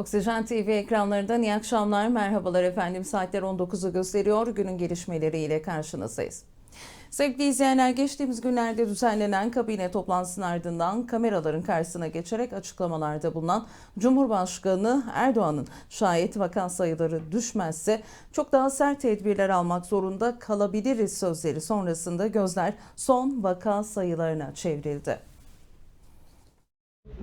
Oksijen TV ekranlarından iyi akşamlar, merhabalar efendim. Saatler 19'u gösteriyor. Günün gelişmeleriyle karşınızdayız. Sevgili izleyenler, geçtiğimiz günlerde düzenlenen kabine toplantısının ardından kameraların karşısına geçerek açıklamalarda bulunan Cumhurbaşkanı Erdoğan'ın şayet vaka sayıları düşmezse çok daha sert tedbirler almak zorunda kalabiliriz sözleri sonrasında gözler son vaka sayılarına çevrildi.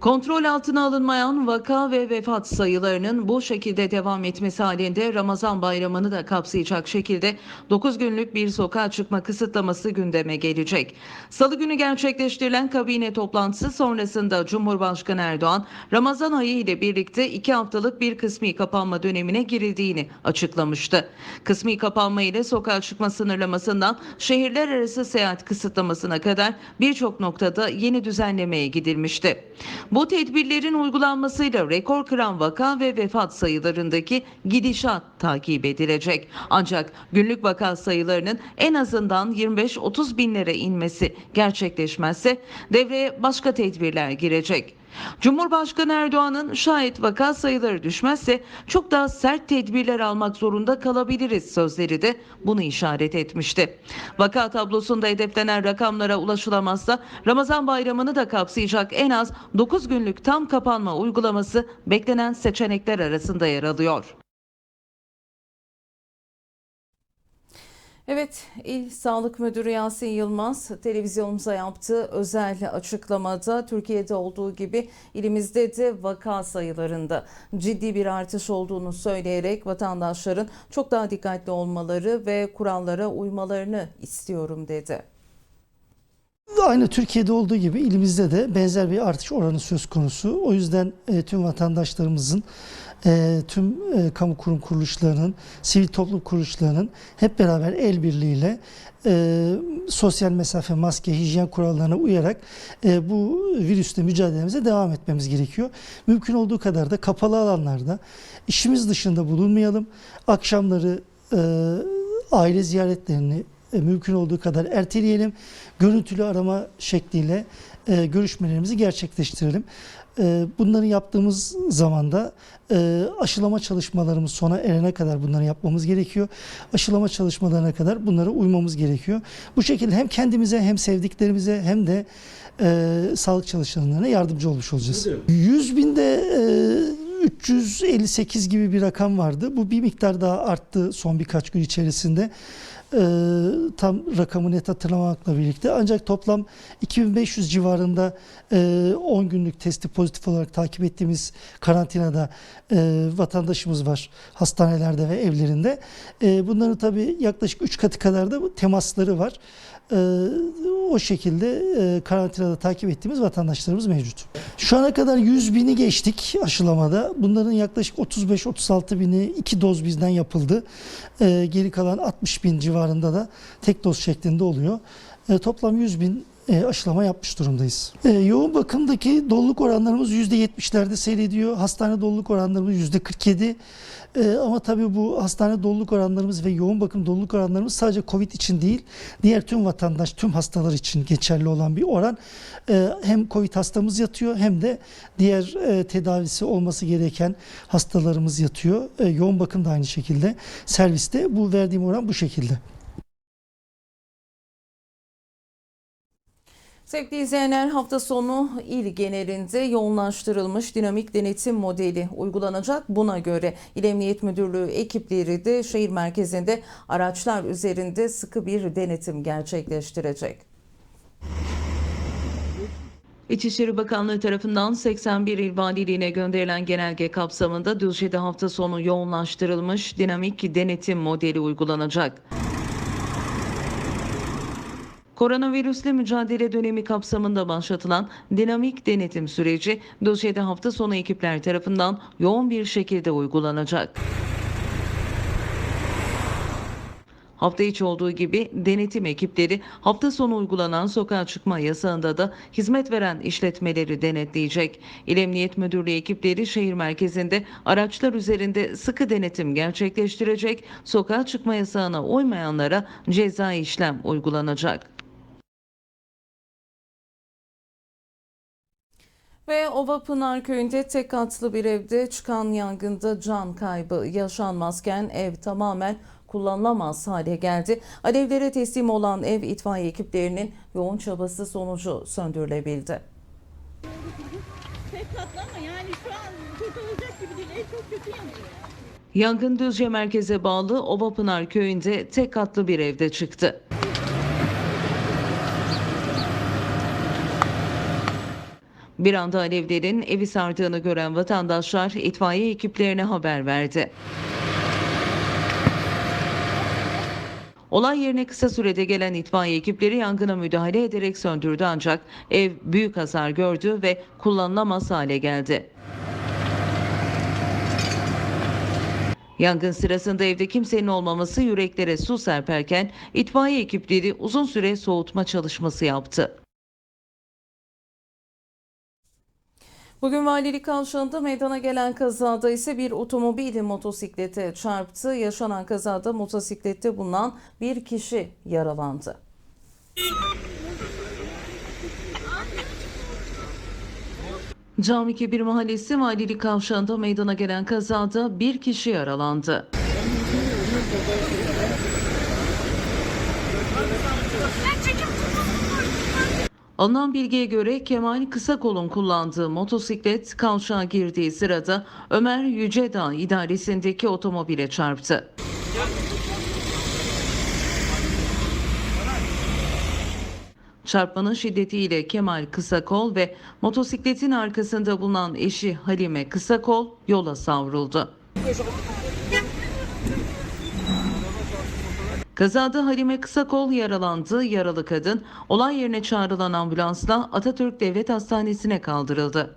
Kontrol altına alınmayan vaka ve vefat sayılarının bu şekilde devam etmesi halinde Ramazan bayramını da kapsayacak şekilde 9 günlük bir sokağa çıkma kısıtlaması gündeme gelecek. Salı günü gerçekleştirilen kabine toplantısı sonrasında Cumhurbaşkanı Erdoğan, Ramazan ayı ile birlikte 2 haftalık bir kısmi kapanma dönemine girildiğini açıklamıştı. Kısmi kapanma ile sokağa çıkma sınırlamasından şehirler arası seyahat kısıtlamasına kadar birçok noktada yeni düzenlemeye gidilmişti. Bu tedbirlerin uygulanmasıyla rekor kıran vaka ve vefat sayılarındaki gidişat takip edilecek. Ancak günlük vaka sayılarının en azından 25-30 binlere inmesi gerçekleşmezse devreye başka tedbirler girecek. Cumhurbaşkanı Erdoğan'ın şayet vaka sayıları düşmezse çok daha sert tedbirler almak zorunda kalabiliriz sözleri de bunu işaret etmişti. Vaka tablosunda hedeflenen rakamlara ulaşılamazsa Ramazan bayramını da kapsayacak en az 9 günlük tam kapanma uygulaması beklenen seçenekler arasında yer alıyor. Evet, İl Sağlık Müdürü Yasin Yılmaz televizyonumuza yaptığı özel açıklamada Türkiye'de olduğu gibi ilimizde de vaka sayılarında ciddi bir artış olduğunu söyleyerek vatandaşların çok daha dikkatli olmaları ve kurallara uymalarını istiyorum dedi. Aynı Türkiye'de olduğu gibi ilimizde de benzer bir artış oranı söz konusu. O yüzden e, tüm vatandaşlarımızın, e, tüm e, kamu kurum kuruluşlarının, sivil toplum kuruluşlarının hep beraber el birliğiyle sosyal mesafe, maske, hijyen kurallarına uyarak bu virüsle mücadelemize devam etmemiz gerekiyor. Mümkün olduğu kadar da kapalı alanlarda işimiz dışında bulunmayalım. Akşamları aile ziyaretlerini mümkün olduğu kadar erteleyelim. Görüntülü arama şekliyle e, görüşmelerimizi gerçekleştirelim. E, bunları yaptığımız zaman da e, aşılama çalışmalarımız sona erene kadar bunları yapmamız gerekiyor. Aşılama çalışmalarına kadar bunlara uymamız gerekiyor. Bu şekilde hem kendimize hem sevdiklerimize hem de e, sağlık çalışanlarına yardımcı olmuş olacağız. 100 binde e, 358 gibi bir rakam vardı. Bu bir miktar daha arttı son birkaç gün içerisinde. Ee, tam rakamı net hatırlamakla birlikte ancak toplam 2500 civarında e, 10 günlük testi pozitif olarak takip ettiğimiz karantinada e, vatandaşımız var hastanelerde ve evlerinde. E, bunların tabii yaklaşık 3 katı kadar da temasları var. E, o şekilde e, karantinada takip ettiğimiz vatandaşlarımız mevcut. Şu ana kadar 100 bini geçtik aşılamada. Bunların yaklaşık 35-36 bini iki doz bizden yapıldı. E, geri kalan 60 bin civarında da tek doz şeklinde oluyor. E, toplam 100 bin e, aşılama yapmış durumdayız. E, yoğun bakımdaki doluluk oranlarımız %70'lerde seyrediyor. Hastane doluluk oranlarımız %47. E, ama tabii bu hastane doluluk oranlarımız ve yoğun bakım doluluk oranlarımız sadece COVID için değil, diğer tüm vatandaş, tüm hastalar için geçerli olan bir oran. E, hem COVID hastamız yatıyor hem de diğer tedavisi olması gereken hastalarımız yatıyor. Yoğun bakım da aynı şekilde. Serviste bu verdiğim oran bu şekilde. Sevgili izleyenler hafta sonu il genelinde yoğunlaştırılmış dinamik denetim modeli uygulanacak. Buna göre İl Emniyet Müdürlüğü ekipleri de şehir merkezinde araçlar üzerinde sıkı bir denetim gerçekleştirecek. İçişleri Bakanlığı tarafından 81 il valiliğine gönderilen genelge kapsamında Düzce'de hafta sonu yoğunlaştırılmış dinamik denetim modeli uygulanacak. Koronavirüsle mücadele dönemi kapsamında başlatılan dinamik denetim süreci Düzce'de hafta sonu ekipler tarafından yoğun bir şekilde uygulanacak. Hafta içi olduğu gibi denetim ekipleri hafta sonu uygulanan sokağa çıkma yasağında da hizmet veren işletmeleri denetleyecek. İl Emniyet Müdürlüğü ekipleri şehir merkezinde araçlar üzerinde sıkı denetim gerçekleştirecek. Sokağa çıkma yasağına uymayanlara cezai işlem uygulanacak. Ve Ovapınar köyünde tek katlı bir evde çıkan yangında can kaybı yaşanmazken ev tamamen kullanılamaz hale geldi. Alevlere teslim olan ev itfaiye ekiplerinin yoğun çabası sonucu söndürülebildi. tek katlı ama yani şu an kurtulacak gibi değil. Ev çok kötü yanıyor. Yangın Düzce merkeze bağlı Ovapınar köyünde tek katlı bir evde çıktı. Bir anda alevlerin evi sardığını gören vatandaşlar itfaiye ekiplerine haber verdi. Olay yerine kısa sürede gelen itfaiye ekipleri yangına müdahale ederek söndürdü ancak ev büyük hasar gördü ve kullanılamaz hale geldi. Yangın sırasında evde kimsenin olmaması yüreklere su serperken itfaiye ekipleri uzun süre soğutma çalışması yaptı. Bugün valilik kavşağında meydana gelen kazada ise bir otomobil motosiklete çarptı. Yaşanan kazada motosiklette bulunan bir kişi yaralandı. Cami Kebir Mahallesi Valilik Kavşağı'nda meydana gelen kazada bir kişi yaralandı. Alınan bilgiye göre Kemal Kısakol'un kullandığı motosiklet kavşağa girdiği sırada Ömer Yücedağ idaresindeki otomobile çarptı. Çarpmanın şiddetiyle Kemal Kısakol ve motosikletin arkasında bulunan eşi Halime Kısakol yola savruldu. Kazada Halime Kısakol yaralandı. Yaralı kadın olay yerine çağrılan ambulansla Atatürk Devlet Hastanesi'ne kaldırıldı.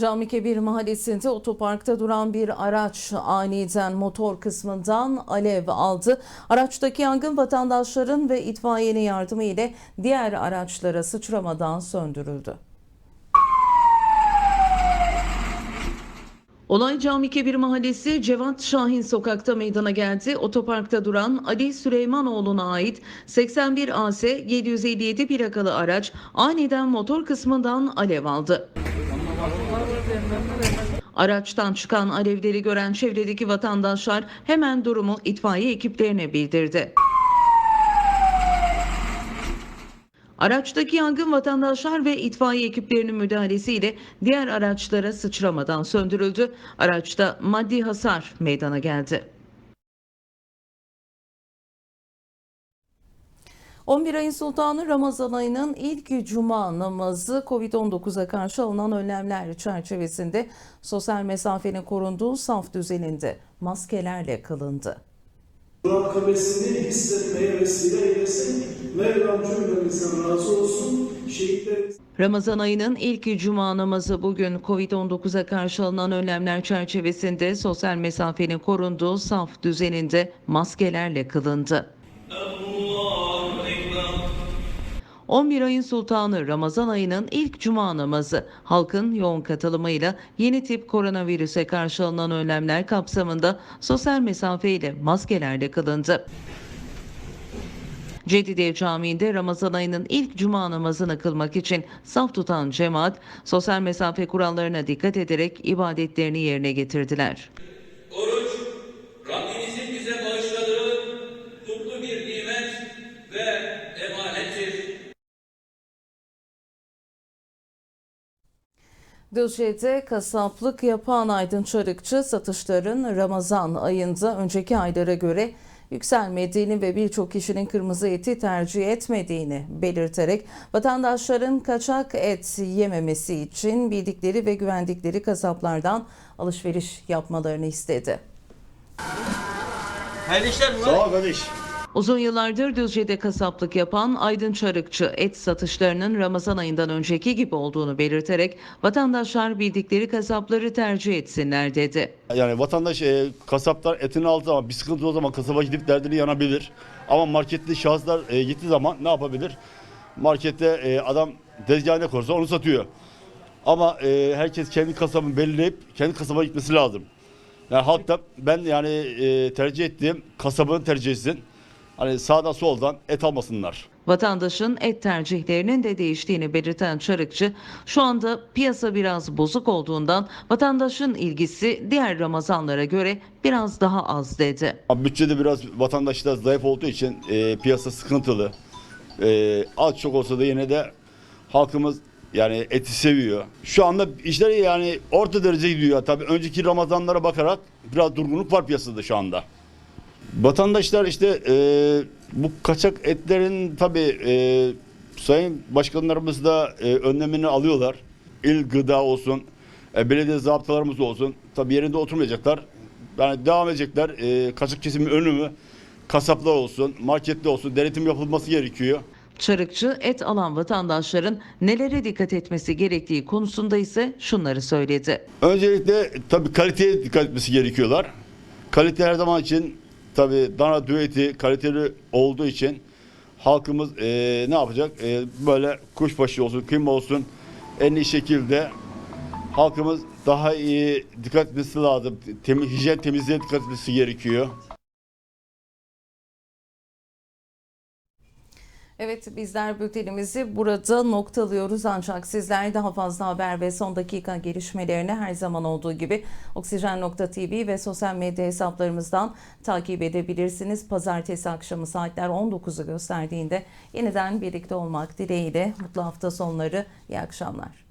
Cami Kebir Mahallesi'nde otoparkta duran bir araç aniden motor kısmından alev aldı. Araçtaki yangın vatandaşların ve itfaiyenin yardımı ile diğer araçlara sıçramadan söndürüldü. Olay Cami Kebir Mahallesi Cevat Şahin sokakta meydana geldi. Otoparkta duran Ali Süleymanoğlu'na ait 81 AS 757 plakalı araç aniden motor kısmından alev aldı. Araçtan çıkan alevleri gören çevredeki vatandaşlar hemen durumu itfaiye ekiplerine bildirdi. Araçtaki yangın vatandaşlar ve itfaiye ekiplerinin müdahalesiyle diğer araçlara sıçramadan söndürüldü. Araçta maddi hasar meydana geldi. 11 ayın sultanı Ramazan ayının ilk cuma namazı Covid-19'a karşı alınan önlemler çerçevesinde sosyal mesafenin korunduğu saf düzeninde maskelerle kılındı. Murakabesini hissetmeye vesile eylesin. Mevlam cümlemizden razı olsun. Şehitlerimiz Ramazan ayının ilk cuma namazı bugün Covid-19'a karşı alınan önlemler çerçevesinde sosyal mesafenin korunduğu saf düzeninde maskelerle kılındı. 11 ayın sultanı Ramazan ayının ilk cuma namazı halkın yoğun katılımıyla yeni tip koronavirüse karşı alınan önlemler kapsamında sosyal mesafe ile maskelerle kılındı. Cedidiye Camii'nde Ramazan ayının ilk cuma namazını kılmak için saf tutan cemaat sosyal mesafe kurallarına dikkat ederek ibadetlerini yerine getirdiler. Düzce'de kasaplık yapan Aydın Çarıkçı satışların Ramazan ayında önceki aylara göre yükselmediğini ve birçok kişinin kırmızı eti tercih etmediğini belirterek vatandaşların kaçak et yememesi için bildikleri ve güvendikleri kasaplardan alışveriş yapmalarını istedi. Hayırlı işler mi? Sağ ol kardeş. Uzun yıllardır Düzce'de kasaplık yapan Aydın Çarıkçı et satışlarının Ramazan ayından önceki gibi olduğunu belirterek vatandaşlar bildikleri kasapları tercih etsinler dedi. Yani vatandaş e, kasaplar etini aldığı zaman bir sıkıntı o zaman kasaba gidip derdini yanabilir. Ama marketli şahıslar e, gittiği zaman ne yapabilir? Markette e, adam tezgahına korsa onu satıyor. Ama e, herkes kendi kasabını belirleyip kendi kasaba gitmesi lazım. Yani halk da ben yani e, tercih ettiğim kasabını tercih etsin. Hani sağdan soldan et almasınlar. Vatandaşın et tercihlerinin de değiştiğini belirten Çarıkçı, şu anda piyasa biraz bozuk olduğundan vatandaşın ilgisi diğer Ramazanlara göre biraz daha az dedi. Bütçede biraz vatandaşlar zayıf olduğu için e, piyasa sıkıntılı. E, az çok olsa da yine de halkımız yani eti seviyor. Şu anda işler yani orta derece gidiyor. Tabii önceki Ramazanlara bakarak biraz durgunluk var piyasada şu anda. Vatandaşlar işte e, bu kaçak etlerin tabii e, sayın başkanlarımız da e, önlemini alıyorlar. İl gıda olsun, e, belediye zabıtalarımız olsun. Tabii yerinde oturmayacaklar. Yani devam edecekler. E, kaçak kesimin önümü kasaplar olsun, marketler olsun denetim yapılması gerekiyor. Çarıkçı et alan vatandaşların nelere dikkat etmesi gerektiği konusunda ise şunları söyledi. Öncelikle tabii kaliteye dikkat etmesi gerekiyorlar. Kalite her zaman için tabii dana düeti kaliteli olduğu için halkımız eee, ne yapacak? Eee, böyle kuşbaşı olsun, kıyma olsun en iyi şekilde halkımız daha iyi dikkat etmesi lazım. Temiz, hijyen temizliğe dikkat etmesi gerekiyor. Evet bizler bültenimizi burada noktalıyoruz ancak sizler daha fazla haber ve son dakika gelişmelerini her zaman olduğu gibi Oksijen.tv ve sosyal medya hesaplarımızdan takip edebilirsiniz. Pazartesi akşamı saatler 19'u gösterdiğinde yeniden birlikte olmak dileğiyle mutlu hafta sonları, iyi akşamlar.